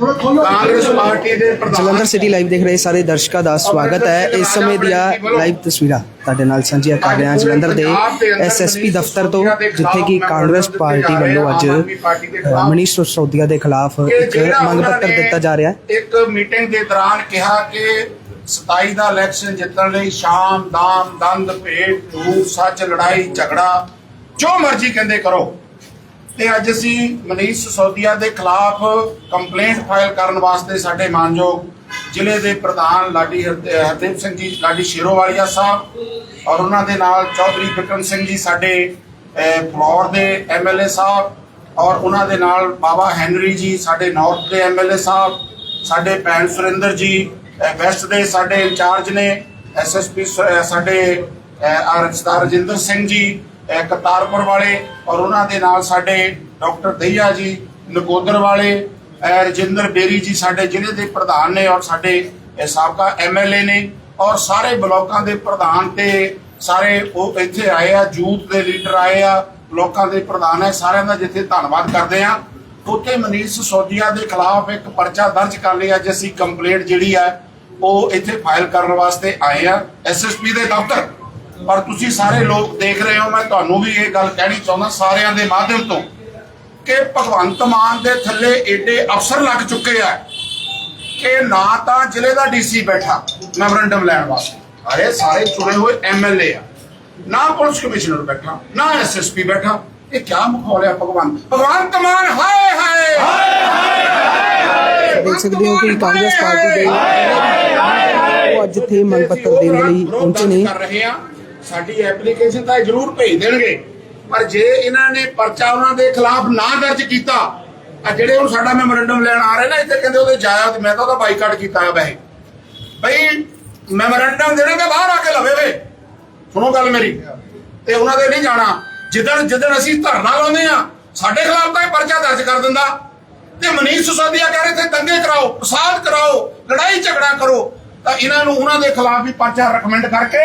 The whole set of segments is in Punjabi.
ਕਾਂਗਰਸ ਪਾਰਟੀ ਦੇ ਪ੍ਰਧਾਨ ਜਲੰਧਰ ਸਿਟੀ ਲਾਈਵ ਦੇਖ ਰਹੇ ਸਾਰੇ ਦਰਸ਼ਕਾਂ ਦਾ ਸਵਾਗਤ ਹੈ। ਇਸ ਸਮੇਂ ਦੀਆਂ ਲਾਈਵ ਤਸਵੀਰਾਂ ਤੁਹਾਡੇ ਨਾਲ ਸਾਂਝੀਆਂ ਕਰ ਰਹੇ ਹਾਂ ਜਲੰਧਰ ਦੇ ਐਸਐਸਪੀ ਦਫ਼ਤਰ ਤੋਂ ਜਿੱਥੇ ਕਿ ਕਾਂਗਰਸ ਪਾਰਟੀ ਵੱਲੋਂ ਅੱਜ ਮਨੀਸ਼ ਸਿਸੋਦੀਆ ਦੇ ਖਿਲਾਫ ਇੱਕ ਮੰਗ ਪੱਤਰ ਦਿੱਤਾ ਜਾ ਰਿਹਾ ਹੈ। ਇੱਕ ਮੀਟਿੰਗ ਦੇ ਦੌਰਾਨ ਕਿਹਾ ਕਿ 27 ਦਾ ਇਲੈਕਸ਼ਨ ਜਿੱਤਣ ਲਈ ਸ਼ਾਮ ਦਾਮ ਦੰਦ ਭੇਟ ਝੂਠ ਸੱਚ ਲੜਾਈ ਝਗੜਾ ਜੋ ਮਰਜ਼ੀ ਕਹਿੰਦੇ ਕਰੋ। ਤੇ ਅੱਜ ਅਸੀਂ ਮਨੀਸ਼ ਸਿਸੋਦੀਆ ਦੇ ਖਿਲਾਫ ਕੰਪਲੇਂਟ ਫਾਈਲ ਕਰਨ ਵਾਸਤੇ ਸਾਡੇ ਮਾਨਯੋਗ ਜ਼ਿਲ੍ਹੇ ਦੇ ਪ੍ਰਧਾਨ ਲਾਡੀ ਹਰਦੀਪ ਸਿੰਘ ਜੀ ਲਾਡੀ ਸ਼ੇਰੋਵਾਲੀਆ ਸਾਹਿਬ ਔਰ ਉਹਨਾਂ ਦੇ ਨਾਲ ਚੌਧਰੀ ਬਿਕਰਮ ਸਿੰਘ ਜੀ ਸਾਡੇ ਅਹ, ਫਲੋਰ ਦੇ ਐਮਐਲਏ ਸਾਹਿਬ ਔਰ ਉਹਨਾਂ ਦੇ ਨਾਲ ਬਾਬਾ ਹੈਨਰੀ ਜੀ ਸਾਡੇ ਨਾਰਥ ਦੇ ਐਮਐਲਏ ਸਾਹਿਬ ਸਾਡੇ ਭੈਣ ਸੁਰਿੰਦਰ ਜੀ ਵੈਸਟ ਦੇ ਸਾਡੇ ਇੰਚਾਰਜ ਨੇ ਐਸਐਸਪੀ ਸਾਡੇ ਅਹ, ਆਰ ਰਜਿੰਦਰ ਸਿੰਘ ਜੀ ਕਰਤਾਰਪੁਰ ਵਾਲੇ ਔਰ ਉਹਨਾਂ ਦੇ ਨਾਲ ਸਾਡੇ ਡਾਕਟਰ ਦਈਆ ਜੀ, ਨਕੋਦਰ ਵਾਲੇ ਰਜਿੰਦਰ ਬੇਰੀ ਜੀ ਸਾਡੇ ਜ਼ਿਲ੍ਹੇ ਦੇ ਪ੍ਰਧਾਨ ਨੇ ਔਰ ਸਾਡੇ ਸਾਬਕਾ ਐਮਐਲਏ ਨੇ ਔਰ ਸਾਰੇ ਬਲਾਕਾਂ ਦੇ ਪ੍ਰਧਾਨ ਤੇ ਸਾਰੇ ਉਹ ਇੱਥੇ ਆਏ ਆ ਯੂਥ ਦੇ ਲੀਡਰ ਆਏ ਆ ਲੋਕਾਂ ਦੇ ਪ੍ਰਧਾਨ ਹੈ ਸਾਰਿਆਂ ਦਾ ਜਿੱਥੇ ਧੰਨਵਾਦ ਕਰਦੇ ਆ। ਉੱਥੇ ਮਨੀਸ਼ ਸੋਦੀਆ ਦੇ ਖਿਲਾਫ ਇੱਕ ਪਰਚਾ ਦਰਜ ਕਰ ਲਿਆ ਅੱਜ ਅਸੀਂ ਕੰਪਲੇਂਟ ਜਿਹੜੀ ਆ, ਉਹ ਇੱਥੇ ਫਾਈਲ ਕਰਨ ਵਾਸਤੇ ਆਏ ਆ। ਐਸਐਸਪੀ ਦੇ ਦਫ਼ਤਰ। ਪਰ ਤੁਸੀਂ ਸਾਰੇ ਲੋਕ ਦੇਖ ਰਹੇ ਹੋ ਮੈਂ ਤੁਹਾਨੂੰ ਵੀ ਇਹ ਗੱਲ ਕਹਿਣੀ ਚਾਹੁੰਦਾ ਸਾਰਿਆਂ ਦੇ ਮਾਧਿਅਮ ਤੋਂ ਕਿ ਭਗਵੰਤ ਮਾਨ ਦੇ ਥੱਲੇ ਏਡੇ ਅਫਸਰ ਲੱਗ ਚੁੱਕੇ ਆ ਕਿ ਨਾ ਤਾਂ ਜ਼ਿਲ੍ਹੇ ਦਾ ਡੀਸੀ ਬੈਠਾ ਮੈਮੋਰੰਡਮ ਲੈਣ ਵਾਸਤੇ। ਅਰੇ ਸਾਰੇ ਚੁਣੇ ਹੋਏ ਐਮਐਲਏ ਆ। ਨਾ ਪੁਲਿਸ ਕਮਿਸ਼ਨਰ ਬੈਠਾ ਨਾ ਐਸਐਸਪੀ ਬੈਠਾ। ਇਹ ਕਿਆ ਮਖੌਲ ਹੈ ਭਗਵੰਤ? ਭਗਵੰਤ ਮਾਨ ਹਾਏ ਹਾਏ! ਦੇਖ ਸਕਦੇ ਹੋ ਕਿ ਕਾਂਗਰਸ ਪਾਰਟੀ ਦੇ ਉਹ ਅੱਜ ਇੱਥੇ ਮੰਗ ਪੱਤਰ ਦੇਣ ਲਈ ਪਹੁੰਚੇ ਨੇ। ਕਰ ਰਹੇ ਆ। ਸਾਡੀ ਐਪਲੀਕੇਸ਼ਨ ਤਾਂ ਇਹ ਜ਼ਰੂਰ ਭੇਜ ਦੇਣਗੇ। ਪਰ ਜੇ ਇਹਨਾਂ ਨੇ ਪਰਚਾ ਉਹਨਾਂ ਦੇ ਖਿਲਾਫ ਨਾ ਦਰਜ ਕੀਤਾ ਆ ਜਿਹੜੇ ਹੁਣ ਸਾਡਾ ਮੈਮੋਰੰਡਮ ਲੈਣ ਆ ਰਹੇ ਨਾ, ਇੱਥੇ ਕਹਿੰਦੇ ਉਹਦੇ ਜਾਇਆ ਤੇ ਮੈਂ ਤਾਂ ਉਹਦਾ ਬਾਈਕਾਟ ਕੀਤਾ ਹੈ ਵੈਸੇ। ਬਈ ਮੈਮੋਰੰਡਮ ਦੇਣੇ ਤੇ ਬਾਹਰ ਆ ਕੇ ਲਵੇ ਵੇ। ਸੁਣੋ ਗੱਲ ਮੇਰੀ। ਤੇ ਉਹਨਾਂ ਦੇ ਨਹੀਂ ਜਾਣਾ। ਜਿੱਦਣ ਜਿੱਦਣ ਅਸੀਂ ਧਰਨਾ ਲਾਉਂਦੇ ਆ ਸਾਡੇ ਖਿਲਾਫ ਤਾਂ ਇਹ ਪਰਚਾ ਦਰਜ ਕਰ ਦਿੰਦਾ। ਤੇ ਮਨੀਸ਼ ਸੁਸਾਦੀਆ ਕਹਿ ਰਹੇ ਤੇ ਦੰਗੇ ਕਰਾਓ ਪ੍ਰਸਾਦ ਕਰਾਓ, ਲੜਾਈ ਝਗੜਾ ਕਰੋ। ਤਾਂ ਇਹਨਾਂ ਨੂੰ, ਉਹਨਾਂ ਦੇ ਖਿਲਾਫ ਵੀ ਪਰਚਾ ਰეკਮੈਂਡ ਕਰਕੇ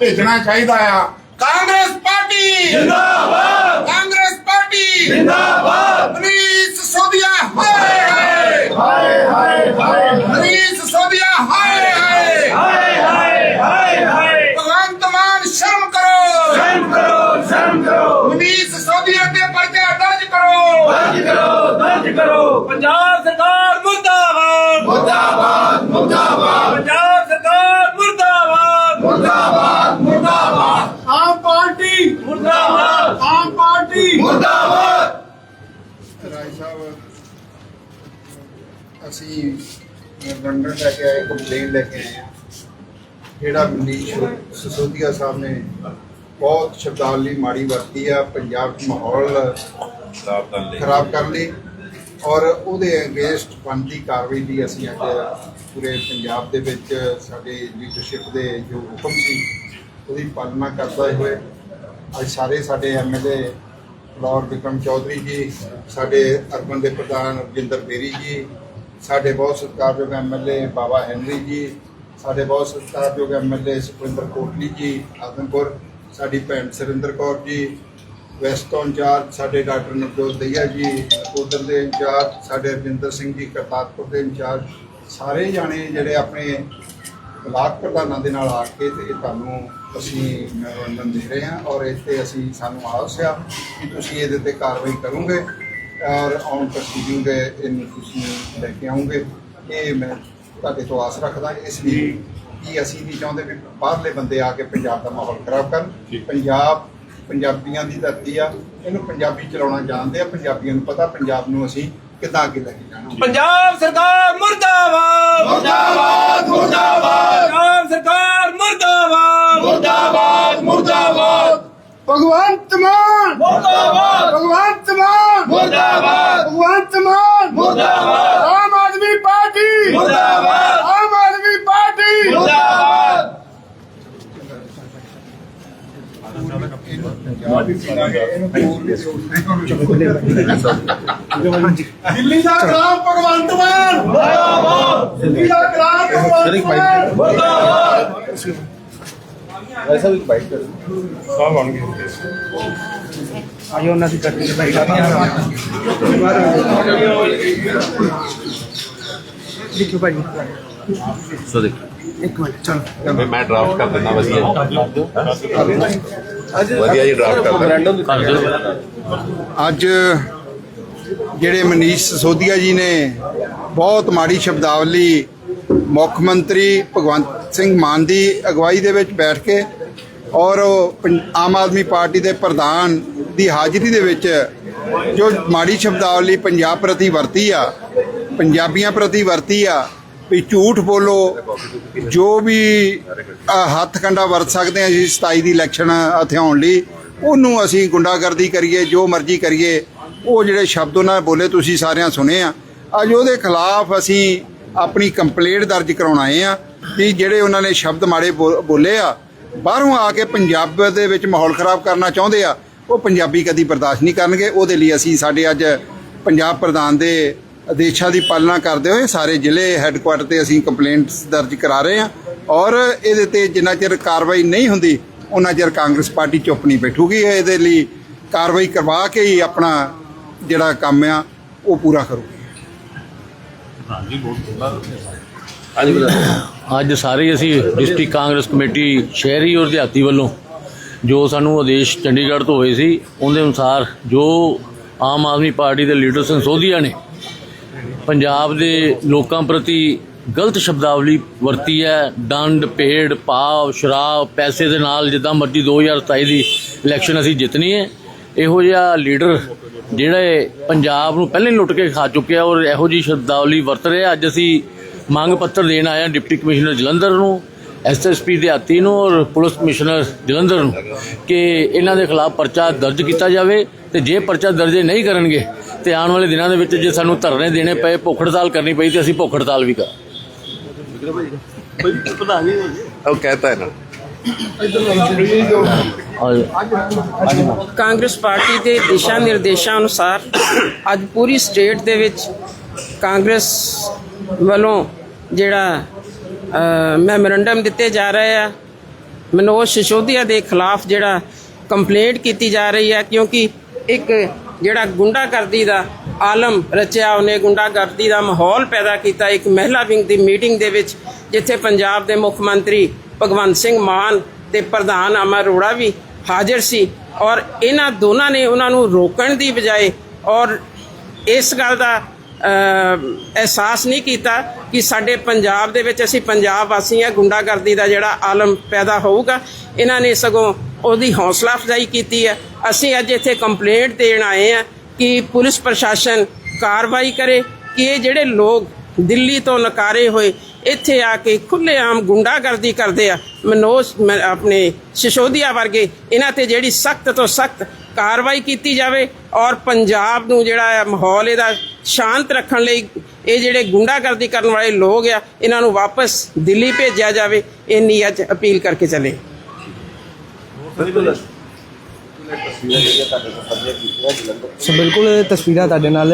ਭੇਜਣਾ ਚਾਹੀਦਾ ਆ। ਕਾਂਗਰਸ ਪਾਰਟੀ! ਜਿੰਦਾਬਾਦ! ਕਾਂਗਰਸ ਪਾਰਟੀ! ਜਿੰਦਾਬਾਦ! ਮਨੀਸ਼ ਸਿਸੋਦੀਆ ਹਾਏ ਹਾਏ! ਹਾਏ ਹਾਏ ਹਾਏ ਮਨੀਸ਼ ਸਿਸੋਦੀਆ ਹਾਏ ਹਾਏ! ਹਾਏ ਹਾਏ ਹਾਏ ਭਗਵੰਤ ਮਾਨ ਸ਼ਰਮ ਕਰੋ! ਸ਼ਰਮ ਕਰੋ ਸ਼ਰਮ ਕਰੋ! ਮਨੀਸ਼ ਸਿਸੋਦੀਆ ਤੇ ਪਰਚਾ ਦਰਜ ਕਰੋ! ਦਰਜ ਕਰੋ ਦਰਜ ਕਰੋ! ਪੰਜਾਬ ਸਰਕਾਰ ਮੁਰਦਾਬਾਦ ਮੁਰਦਾਬਾਦ ਮੁਰਦਾਬਾਦ ਪੰਜਾਬ ਸਰਕਾਰ ਮੁਰਦਾਬਾਦ ਮੁਰਦਾਬਾਦ ਮੁਰਦਾਬਾਦ ਆਮ ਪਾਰਟੀ ਮੁਰਦਾਬਾਦ ਆਮ ਪਾਰਟੀ ਮੁਰਦਾਬਾਦ! ਰਾਜ ਸਾਹਿਬ ਅਸੀਂ ਲੰਡਨ ਲੈ ਕੇ ਆਏ ਕੰਪਲੇਨ ਲੈ ਕੇ ਆਏ ਹਾਂ ਜਿਹੜਾ ਮਨੀਸ਼ ਸਸੋਦੀਆ ਸਾਹਿਬ ਨੇ ਬਹੁਤ ਸ਼ਬਦਾਵਲੀ ਮਾੜੀ ਵਰਤੀ ਆ ਪੰਜਾਬ 'ਚ ਮਾਹੌਲ ਖਰਾਬ ਕਰ ਲਈ। ਔਰ ਉਹਦੇ ਅਗੇਂਸਟ ਬਣਦੀ ਕਾਰਵਾਈ ਦੀ ਅਸੀਂ ਅੱਜ ਪੂਰੇ ਪੰਜਾਬ ਦੇ ਵਿੱਚ ਸਾਡੇ ਲੀਡਰਸ਼ਿਪ ਦੇ ਜੋ ਹੁਕਮ ਸੀ ਉਹਦੀ ਪਾਲਣਾ ਕਰਦੇ ਹੋਏ। ਅੱਜ ਸਾਰੇ ਸਾਡੇ ਐਮਐਲਏ ਫਲੋਰ ਵਿਕਰਮ ਚੌਧਰੀ ਜੀ, ਸਾਡੇ ਅਰਬਨ ਦੇ ਪ੍ਰਧਾਨ ਰਜਿੰਦਰ ਬੇਰੀ ਜੀ, ਸਾਡੇ ਬਹੁਤ ਸਤਿਕਾਰਯੋਗ ਐਮਐਲਏ ਬਾਬਾ ਹੈਨਰੀ ਜੀ, ਸਾਡੇ ਬਹੁਤ ਸਤਿਕਾਰਯੋਗ ਐਮਐਲਏ ਸੁਖਵਿੰਦਰ ਕੋਟਲੀ ਜੀ ਆਦਮਪੁਰ ਸਾਡੀ ਭੈਣ ਸੁਰਿੰਦਰ ਕੌਰ ਜੀ, ਵੈਸਟ ਤੋਂ ਇੰਚਾਰਜ ਸਾਡੇ ਡਾਕਟਰ ਨਵਜੋਤ ਦਈਆ ਜੀ ਉਧਰ ਦੇ ਇੰਚਾਰਜ ਸਾਡੇ ਰਜਿੰਦਰ ਸਿੰਘ ਜੀ, ਕਰਤਾਰਪੁਰ ਦੇ ਇੰਚਾਰਜ, ਸਾਰੇ ਜਾਣੇ ਜਿਹੜੇ ਆਪਣੇ ਬਲਾਕ ਪ੍ਰਧਾਨਾਂ ਦੇ ਨਾਲ ਆ ਕੇ ਤੇ ਤੁਹਾਨੂੰ ਅਸੀਂ ਮੈਮੋਰੰਡਮ ਦੇ ਰਹੇ ਹਾਂ ਔਰ ਇੱਥੇ ਅਸੀਂ ਸਾਨੂੰ ਆਸ ਆ ਕਿ ਤੁਸੀਂ ਇਹਦੇ ਤੇ ਕਾਰਵਾਈ ਕਰੋਗੇ ਔਰ ਔਨ ਪ੍ਰੋਸੀਡਿੰਗ ਇਹਨੂੰ ਤੁਸੀਂ ਲੈ ਕੇ ਆਉਂਗੇ ਇਹ ਮੈਂ ਤੁਹਾਡੇ ਤੋਂ ਆਸ ਰੱਖਦਾ ਇਸ ਲਈ ਕਿ ਅਸੀਂ ਨਹੀਂ ਚਾਹੁੰਦੇ ਵੀ ਬਾਹਰਲੇ ਬੰਦੇ ਆ ਕੇ ਪੰਜਾਬ ਦਾ ਮਾਹੌਲ ਖਰਾਬ ਕਰਨ। ਪੰਜਾਬ ਪੰਜਾਬੀਆਂ ਦੀ ਧਰਤੀ ਆ ਇਹਨੂੰ ਪੰਜਾਬੀ ਚਲਾਉਣਾ ਜਾਣਦੇ ਆ ਪੰਜਾਬੀਆਂ ਨੂੰ ਪਤਾ ਪੰਜਾਬ ਨੂੰ ਅਸੀਂ ਕਿੱਦਾਂ ਅੱਗੇ ਲੈ ਕੇ ਜਾਣਾ। ਪੰਜਾਬ ਸਰਕਾਰ ਮੁਰਦਾਬਾਦ! ਭਗਵੰਤ ਮਾਨ। ਮੁਰਦਾਬਾਦ। ਭਗਵੰਤ ਮਾਨ। ਮੁਰਦਾਬਾਦ। ਭਗਵੰਤ ਮਾਨ। ਮੁਰਦਾਬਾਦ। ਆਮ ਆਦਮੀ ਪਾਰਟੀ। ਮੁਰਦਾਬਾਦ। ਆਮ ਆਦਮੀ ਪਾਰਟੀ। ਮੁਰਦਾਬਾਦ। ਦਿੱਲੀ ਦਾ ਗ੍ਰਾਮ ਭਗਵੰਤ ਮਾਨ। ਮੁਰਦਾਬਾਦ। ਦਿੱਲੀ ਦਾ ਗ੍ਰਾਮ ਭਗਵੰਤ ਮਾਨ। ਆਇਓ ਉਹਨਾਂ ਦੀ ਗੱਡੀ ਤੇ ਬੈਠਾ ਦੇਖਿਓ ਭਾਜੀ। ਸੋ ਦੇਖ ਇੱਕ ਮਿੰਟ ਚਲੋ ਮੈਂ ਮੈਂ ਡਰਾਫਟ ਕਰ ਦਿੰਦਾ ਵਧੀਆ ਵਧੀਆ ਜੀ ਡਰਾਫਟ ਕਰ ਦਿੰਦਾ। ਅੱਜ ਜਿਹੜੇ ਮਨੀਸ਼ ਸਿਸੋਦੀਆ ਜੀ ਨੇ ਬਹੁਤ ਮਾੜੀ ਸ਼ਬਦਾਵਲੀ ਮੁੱਖ ਮੰਤਰੀ ਭਗਵੰਤ ਸਿੰਘ ਮਾਨ ਦੀ ਅਗਵਾਈ ਦੇ ਵਿੱਚ ਬੈਠ ਕੇ ਔਰ ਪੰ- ਆਮ ਆਦਮੀ ਪਾਰਟੀ ਦੇ ਪ੍ਰਧਾਨ ਦੀ ਹਾਜ਼ਰੀ ਦੇ ਵਿੱਚ ਜੋ ਮਾੜੀ ਸ਼ਬਦਾਵਲੀ ਪੰਜਾਬ ਪ੍ਰਤੀ ਵਰਤੀ ਆ, ਪੰਜਾਬੀਆਂ ਪ੍ਰਤੀ ਵਰਤੀ ਆ, ਵੀ ਝੂਠ ਬੋਲੋ, ਜੋ ਵੀ ਹੱਥ ਕੰਡਾ ਵਰਤ ਸਕਦੇ ਆ ਜੀ 27 ਦੀ ਇਲੈਕਸ਼ਨ ਹਥਿਆਉਣ ਲਈ, ਉਹਨੂੰ ਅਸੀਂ ਗੁੰਡਾਗਰਦੀ ਕਰੀਏ, ਜੋ ਮਰਜ਼ੀ ਕਰੀਏ, ਉਹ ਜਿਹੜੇ ਸ਼ਬਦ ਉਹਨਾਂ ਬੋਲੇ ਤੁਸੀਂ ਸਾਰਿਆਂ ਸੁਣੇ ਆ। ਅੱਜ ਉਹਦੇ ਖਿਲਾਫ ਅਸੀਂ ਆਪਣੀ ਕੰਪਲੇਂਟ ਦਰਜ ਕਰਾਉਣ ਆਏ ਆ। ਵੀ ਜਿਹੜੇ ਉਹਨਾਂ ਨੇ ਸ਼ਬਦ ਮਾੜੇ ਬੋ- ਬੋਲੇ ਆ, ਬਾਹਰੋਂ ਆ ਕੇ ਪੰਜਾਬ ਦੇ ਵਿੱਚ ਮਾਹੌਲ ਖਰਾਬ ਕਰਨਾ ਚਾਹੁੰਦੇ ਆ, ਉਹ ਪੰਜਾਬੀ ਕਦੀ ਬਰਦਾਸ਼ਤ ਨਹੀਂ ਕਰਨਗੇ। ਉਹਦੇ ਲਈ ਅਸੀਂ ਸਾਡੇ ਅੱਜ ਪੰਜਾਬ ਪ੍ਰਧਾਨ ਦੇ ਆਦੇਸ਼ਾਂ ਦੀ ਪਾਲਣਾ ਕਰਦੇ ਹੋਏ ਸਾਰੇ ਜ਼ਿਲ੍ਹੇ ਹੈੱਡਕੁਆਟਰ ਤੇ ਅਸੀਂ ਕੰਪਲੇਂਟਸ ਦਰਜ ਕਰਾ ਰਹੇ ਹਾਂ ਔਰ ਇਹਦੇ ਤੇ ਜਿੰਨਾ ਚਿਰ ਕਾਰਵਾਈ ਨਹੀਂ ਹੁੰਦੀ, ਉਹਨਾਂ ਚਿਰ ਕਾਂਗਰਸ ਪਾਰਟੀ ਚੁੱਪ ਨਹੀਂ ਬੈਠੂਗੀ। ਇਹਦੇ ਲਈ ਕਾਰਵਾਈ ਕਰਵਾ ਕੇ ਹੀ ਆਪਣਾ ਜਿਹੜਾ ਕੰਮ ਆ, ਉਹ ਪੂਰਾ ਕਰੂਗੀ। ਹਾਂਜੀ ਬਤਾ ਅੱਜ ਸਾਰੇ ਅਸੀਂ ਡਿਸਟ੍ਰਿਕਟ ਕਾਂਗਰਸ ਕਮੇਟੀ ਸ਼ਹਿਰੀ ਔਰ ਦਿਹਾਤੀ ਵੱਲੋਂ ਜੋ ਸਾਨੂੰ ਆਦੇਸ਼ ਚੰਡੀਗੜ੍ਹ ਤੋਂ ਹੋਏ ਸੀ, ਉਹਦੇ ਅਨੁਸਾਰ ਜੋ ਆਮ ਆਦਮੀ ਪਾਰਟੀ ਦੇ ਲੀਡਰ ਸੰਸੋਧੀਆ ਨੇ, ਪੰਜਾਬ ਦੇ ਲੋਕਾਂ ਪ੍ਰਤੀ ਗਲਤ ਸ਼ਬਦਾਵਲੀ ਵਰਤੀ ਹੈ। ਡੰਡ ਪੇੜ ਪਾਵ ਸ਼ਰਾਬ, ਪੈਸੇ ਦੇ ਨਾਲ ਜਿੱਦਾਂ ਮਰਜ਼ੀ 2027 ਦੀ ਇਲੈਕਸ਼ਨ ਅਸੀਂ ਜਿੱਤਣੀ ਹੈ। ਇਹੋ ਜਿਹਾ ਲੀਡਰ ਜਿਹੜੇ ਪੰਜਾਬ ਨੂੰ ਪਹਿਲਾਂ ਹੀ ਲੁੱਟ ਕੇ ਖਾ ਚੁੱਕਿਆ ਔਰ ਇਹੋ ਜਿਹੀ ਸ਼ਬਦਾਵਲੀ ਵਰਤ ਰਿਹਾ। ਅੱਜ ਅਸੀਂ ਮੰਗ ਪੱਤਰ ਦੇਣ ਹਾਂ ਡਿਪਟੀ ਕਮਿਸ਼ਨਰ ਜਲੰਧਰ ਨੂੰ ਐਸਐਸਪੀ ਦਿਹਾਤੀ ਨੂੰ ਔਰ ਪੁਲਿਸ ਕਮਿਸ਼ਨਰ ਜਲੰਧਰ ਨੂੰ ਕਿ ਇਹਨਾਂ ਦੇ ਖਿਲਾਫ ਪਰਚਾ ਦਰਜ ਕੀਤਾ ਜਾਵੇ ਤੇ ਜੇ ਪਰਚਾ ਦਰਜ ਨਹੀਂ ਕਰਨਗੇ ਤੇ ਆਉਣ ਵਾਲੇ ਦਿਨਾਂ ਦੇ ਵਿੱਚ ਜੇ ਸਾਨੂੰ ਧਰਨੇ ਦੇਣੇ ਪਏ ਭੁੱਖ ਹੜਤਾਲ ਕਰਨੀ ਪਈ ਤੇ ਅਸੀਂ ਭੁੱਖ ਹੜਤਾਲ ਵੀ ਕਰ ਉਹ ਕਹਤਾ ਹੈ ਨਾ। ਔਰ ਕਾਂਗਰਸ ਪਾਰਟੀ ਦੇ ਦਿਸ਼ਾ ਨਿਰਦੇਸ਼ਾਂ ਅਨੁਸਾਰ ਅੱਜ ਪੂਰੀ ਸਟੇਟ ਦੇ ਵਿੱਚ ਕਾਂਗਰਸ ਵੱਲੋਂ ਜਿਹੜਾ ਮੈਮੋਰੰਡਮ ਦਿੱਤੇ ਜਾ ਰਹੇ ਆ। ਮਨੋਜ ਸਿਸੋਦੀਆ ਦੇ ਖਿਲਾਫ ਜਿਹੜਾ ਕੰਪਲੇਂਟ ਕੀਤੀ ਜਾ ਰਹੀ ਹੈ, ਕਿਉਂਕਿ ਇੱਕ ਜਿਹੜਾ ਗੁੰਡਾਗਰਦੀ ਦਾ ਆਲਮ ਰਚਿਆ, ਉਹਨੇ ਗੁੰਡਾਗਰਦੀ ਦਾ ਮਾਹੌਲ ਪੈਦਾ ਕੀਤਾ। ਇੱਕ ਮਹਿਲਾ ਵਿੰਗ ਦੀ ਮੀਟਿੰਗ ਦੇ ਵਿੱਚ, ਜਿੱਥੇ ਪੰਜਾਬ ਦੇ ਮੁੱਖ ਮੰਤਰੀ ਭਗਵੰਤ ਸਿੰਘ ਮਾਨ ਤੇ ਪ੍ਰਧਾਨ ਅਮਰ ਅਰੋੜਾ ਵੀ ਹਾਜ਼ਰ ਸੀ ਔਰ ਇਹਨਾਂ ਦੋਨਾਂ ਨੇ ਉਹਨਾਂ ਨੂੰ ਰੋਕਣ ਦੀ ਬਜਾਏ ਔਰ ਇਸ ਗੱਲ ਦਾ ਅਹਿਸਾਸ ਨਹੀਂ ਕੀਤਾ ਕਿ ਸਾਡੇ ਪੰਜਾਬ ਦੇ ਵਿੱਚ ਅਸੀਂ ਪੰਜਾਬ ਵਾਸੀ ਆ ਗੁੰਡਾਗਰਦੀ ਦਾ ਜਿਹੜਾ ਆਲਮ ਪੈਦਾ ਹੋਊਗਾ, ਇਹਨਾਂ ਨੇ ਸਗੋਂ ਉਹਦੀ ਹੌਸਲਾ ਅਫਜ਼ਾਈ ਕੀਤੀ ਹੈ। ਅਸੀਂ ਅੱਜ ਇੱਥੇ ਕੰਪਲੇਂਟ ਦੇਣ ਆਏ ਆ ਕਿ ਪੁਲਿਸ ਪ੍ਰਸ਼ਾਸਨ ਕਾਰਵਾਈ ਕਰੇ, ਕਿ ਇਹ ਜਿਹੜੇ ਲੋਕ ਦਿੱਲੀ ਤੋਂ ਨਕਾਰੇ ਹੋਏ, ਇੱਥੇ ਆ ਕੇ ਖੁੱਲ੍ਹੇਆਮ ਗੁੰਡਾਗਰਦੀ ਕਰਦੇ ਆ। ਮਨੋਜ, ਮ- ਆਪਣੇ ਸਿਸੋਦੀਆ ਵਰਗੇ, ਇਹਨਾਂ ਤੇ ਜਿਹੜੀ ਸਖਤ ਤੋਂ ਸਖਤ ਕਾਰਵਾਈ ਕੀਤੀ ਜਾਵੇ ਔਰ ਪੰਜਾਬ ਨੂੰ ਜਿਹੜਾ ਹੈ ਮਾਹੌਲ ਇਹਦਾ ਸ਼ਾਂਤ ਰੱਖਣ ਲਈ ਇਹ ਜਿਹੜੇ ਗੁੰਡਾਗਰਦੀ ਕਰਨ ਵਾਲੇ ਲੋਕ ਆ, ਇਹਨਾਂ ਨੂੰ ਵਾਪਸ ਦਿੱਲੀ ਭੇਜਿਆ ਜਾਵੇ ਇੰਨੀ ਅੱਜ ਅਪੀਲ ਕਰਕੇ ਚੱਲੇ। ਸੋ ਬਿਲਕੁਲ ਤਸਵੀਰਾਂ ਤੁਹਾਡੇ ਨਾਲ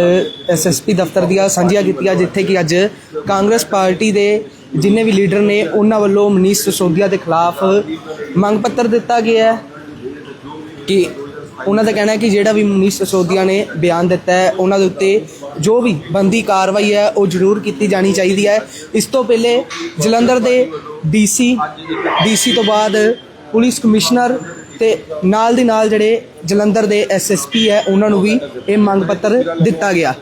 ਐਸਐਸਪੀ ਦਫ਼ਤਰ ਦੀਆਂ ਸਾਂਝੀਆਂ ਕੀਤੀਆਂ, ਜਿੱਥੇ ਕਿ ਅੱਜ ਕਾਂਗਰਸ ਪਾਰਟੀ ਦੇ ਜਿੰਨੇ ਵੀ ਲੀਡਰ ਨੇ, ਉਹਨਾਂ ਵੱਲੋਂ ਮਨੀਸ਼ ਸਿਸੋਦੀਆ ਦੇ ਖਿਲਾਫ ਮੰਗ ਪੱਤਰ ਦਿੱਤਾ ਗਿਆ ਹੈ ਕਿ ਉਹਨਾਂ ਦਾ ਕਹਿਣਾ ਹੈ ਕਿ ਜਿਹੜਾ ਵੀ ਮਨੀਸ਼ ਸਿਸੋਦੀਆ ਨੇ ਬਿਆਨ ਦਿੱਤਾ ਹੈ, ਉਹਨਾਂ ਦੇ ਉੱਤੇ ਜੋ ਵੀ ਬੰਦੀ ਕਾਰਵਾਈ ਹੈ, ਉਹ ਜ਼ਰੂਰ ਕੀਤੀ ਜਾਣੀ ਚਾਹੀਦੀ ਹੈ। ਇਸ ਤੋਂ ਪਹਿਲੇ ਜਲੰਧਰ ਦੇ ਡੀਸੀ ਡੀਸੀ ਤੋਂ ਬਾਅਦ ਪੁਲਿਸ ਕਮਿਸ਼ਨਰ ਤੇ ਨਾਲ ਦੀ ਨਾਲ ਜਿਹੜੇ ਜਲੰਧਰ ਦੇ ਐਸਐਸਪੀ ਹੈ, ਉਹਨਾਂ ਨੂੰ ਵੀ ਇਹ ਮੰਗ ਪੱਤਰ ਦਿੱਤਾ ਗਿਆ।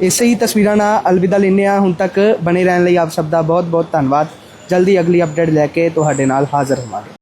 ਇਸੇ ਹੀ ਤਸਵੀਰਾਂ ਨਾਲ ਅਲਵਿਦਾ ਲੈਂਦੇ ਹਾਂ। ਹੁਣ ਤੱਕ ਬਣੇ ਰਹਿਣ ਲਈ ਆਪ ਸਭ ਦਾ ਬਹੁਤ ਬਹੁਤ ਧੰਨਵਾਦ। ਜਲਦੀ ਅਗਲੀ ਅਪਡੇਟ ਲੈ ਕੇ ਤੁਹਾਡੇ ਨਾਲ ਹਾਜ਼ਰ ਹੋਵਾਂਗੇ।